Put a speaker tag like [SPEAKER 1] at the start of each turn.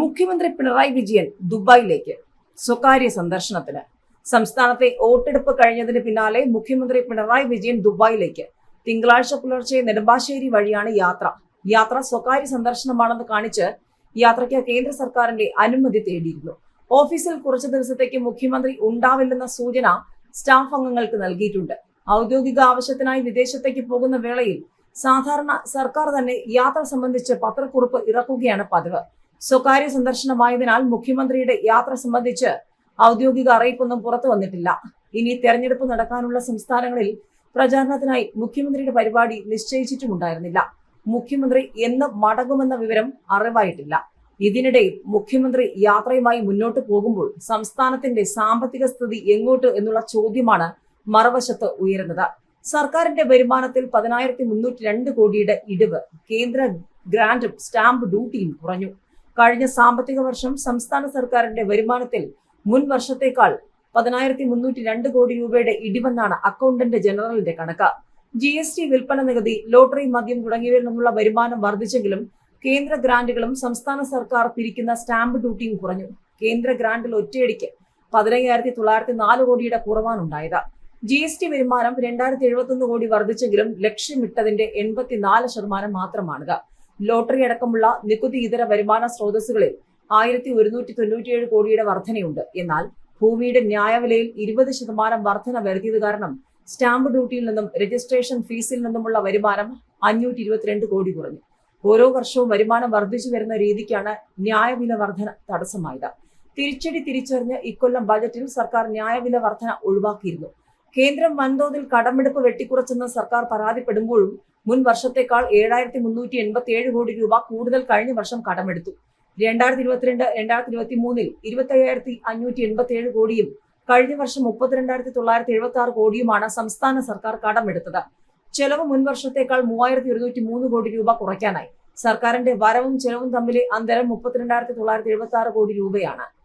[SPEAKER 1] മുഖ്യമന്ത്രി പിണറായി വിജയൻ ദുബായിലേക്ക് സ്വകാര്യ സന്ദർശനത്തിന്. സംസ്ഥാനത്തെ വോട്ടെടുപ്പ് കഴിഞ്ഞതിന് പിന്നാലെ മുഖ്യമന്ത്രി പിണറായി വിജയൻ ദുബായിലേക്ക്. തിങ്കളാഴ്ച പുലർച്ചെ നെടുമ്പാശ്ശേരി വഴിയാണ് യാത്ര. യാത്ര സ്വകാര്യ സന്ദർശനമാണെന്ന് കാണിച്ച് യാത്രയ്ക്ക് കേന്ദ്ര സർക്കാരിന്റെ അനുമതി തേടിയിരുന്നു. ഓഫീസിൽ കുറച്ചു ദിവസത്തേക്ക് മുഖ്യമന്ത്രി ഉണ്ടാവില്ലെന്ന സൂചന സ്റ്റാഫ് അംഗങ്ങൾക്ക് നൽകിയിട്ടുണ്ട്. ഔദ്യോഗിക ആവശ്യത്തിനായി വിദേശത്തേക്ക് പോകുന്ന വേളയിൽ സാധാരണ സർക്കാർ തന്നെ യാത്ര സംബന്ധിച്ച് പത്രക്കുറിപ്പ് ഇറക്കുകയാണ് പതിവ്. സ്വകാര്യ സന്ദർശനമായതിനാൽ മുഖ്യമന്ത്രിയുടെ യാത്ര സംബന്ധിച്ച് ഔദ്യോഗിക അറിയിപ്പൊന്നും പുറത്തു വന്നിട്ടില്ല. ഇനി തെരഞ്ഞെടുപ്പ് നടക്കാനുള്ള സംസ്ഥാനങ്ങളിൽ പ്രചാരണത്തിനായി മുഖ്യമന്ത്രിയുടെ പരിപാടി നിശ്ചയിച്ചിട്ടുമുണ്ടായിരുന്നില്ല. മുഖ്യമന്ത്രി എന്ന് മടങ്ങുമെന്ന വിവരം അറിവായിട്ടില്ല. ഇതിനിടയിൽ മുഖ്യമന്ത്രി യാത്രയുമായി മുന്നോട്ട് പോകുമ്പോൾ സംസ്ഥാനത്തിന്റെ സാമ്പത്തിക സ്ഥിതി എങ്ങോട്ട് എന്നുള്ള ചോദ്യമാണ് മറുവശത്ത് ഉയരുന്നത്. സർക്കാരിന്റെ വരുമാനത്തിൽ പതിനായിരത്തി മുന്നൂറ്റി രണ്ട് കോടിയുടെ ഇടിവ് കേന്ദ്ര ഗ്രാന്റും സ്റ്റാമ്പ് ഡ്യൂട്ടിയും കുറഞ്ഞു. കഴിഞ്ഞ സാമ്പത്തിക വർഷം സംസ്ഥാന സർക്കാരിന്റെ വരുമാനത്തിൽ മുൻ വർഷത്തേക്കാൾ പതിനായിരത്തി മുന്നൂറ്റി രണ്ട് കോടി രൂപയുടെ ഇടിവെന്നാണ് അക്കൗണ്ടന്റ് ജനറലിന്റെ കണക്ക്. ജി എസ് ടി വിൽപ്പന നികുതി ലോട്ടറി മദ്യം തുടങ്ങിയവയിൽ നിന്നുള്ള വരുമാനം വർദ്ധിച്ചെങ്കിലും കേന്ദ്ര ഗ്രാന്റുകളും സംസ്ഥാന സർക്കാർ പിരിക്കുന്ന സ്റ്റാമ്പ് ഡ്യൂട്ടിയും കുറഞ്ഞു. കേന്ദ്ര ഗ്രാന്റിൽ ഒറ്റയടിക്ക് പതിനയ്യായിരത്തി തൊള്ളായിരത്തി നാല് കോടിയുടെ കുറവാണുണ്ടായത്. ജി എസ് ടി വരുമാനം രണ്ടായിരത്തി എഴുപത്തി ഒന്ന് കോടി വർദ്ധിച്ചെങ്കിലും ലക്ഷ്യമിട്ടതിന്റെ എൺപത്തിനാല് ശതമാനം മാത്രമാണിത്. ലോട്ടറി അടക്കമുള്ള നികുതി ഇതര വരുമാന സ്രോതസ്സുകളിൽ ആയിരത്തി ഒരുന്നൂറ്റി തൊണ്ണൂറ്റിയേഴ് കോടിയുടെ വർധനയുണ്ട്. എന്നാൽ ഭൂമിയുടെ ന്യായവിലയിൽ ഇരുപത് ശതമാനം വർധന വരുത്തിയത് കാരണം സ്റ്റാമ്പ് ഡ്യൂട്ടിയിൽ നിന്നും രജിസ്ട്രേഷൻ ഫീസിൽ നിന്നുമുള്ള വരുമാനം അഞ്ഞൂറ്റി ഇരുപത്തിരണ്ട് കോടി കുറഞ്ഞു. ഓരോ വർഷവും വരുമാനം വർദ്ധിച്ചു വരുന്ന രീതിക്കാണ് ന്യായവില വർധന തടസ്സമായത്. തിരിച്ചടി തിരിച്ചറിഞ്ഞ് ഇക്കൊല്ലം ബജറ്റിൽ സർക്കാർ ന്യായവില വർധന ഒഴിവാക്കിയിരുന്നു. കേന്ദ്രം വൻതോതിൽ കടമെടുപ്പ് വെട്ടിക്കുറച്ചെന്ന് സർക്കാർ പരാതിപ്പെടുമ്പോഴും മുൻ വർഷത്തേക്കാൾ ഏഴായിരത്തി മുന്നൂറ്റി എൺപത്തി ഏഴ് കോടി രൂപ കൂടുതൽ കഴിഞ്ഞ വർഷം കടമെടുത്തു. രണ്ടായിരത്തി ഇരുപത്തിരണ്ട് രണ്ടായിരത്തി ഇരുപത്തി മൂന്നിൽ ഇരുപത്തി അയ്യായിരത്തി അഞ്ഞൂറ്റി എൺപത്തി ഏഴ് കോടിയും കഴിഞ്ഞ വർഷം മുപ്പത്തിരണ്ടായിരത്തി തൊള്ളായിരത്തി എഴുപത്തി ആറ് കോടിയുമാണ് സംസ്ഥാന സർക്കാർ കടമെടുത്തത്. ചെലവ് മുൻ വർഷത്തേക്കാൾ മൂവായിരത്തി ഒരുന്നൂറ്റി മൂന്ന് കോടി രൂപ കുറയ്ക്കാനായി. സർക്കാരിന്റെ വരവും ചെലവും തമ്മിലെ അന്തരം മുപ്പത്തിരണ്ടായിരത്തി തൊള്ളായിരത്തി എഴുപത്തി ആറ് കോടി രൂപയാണ്.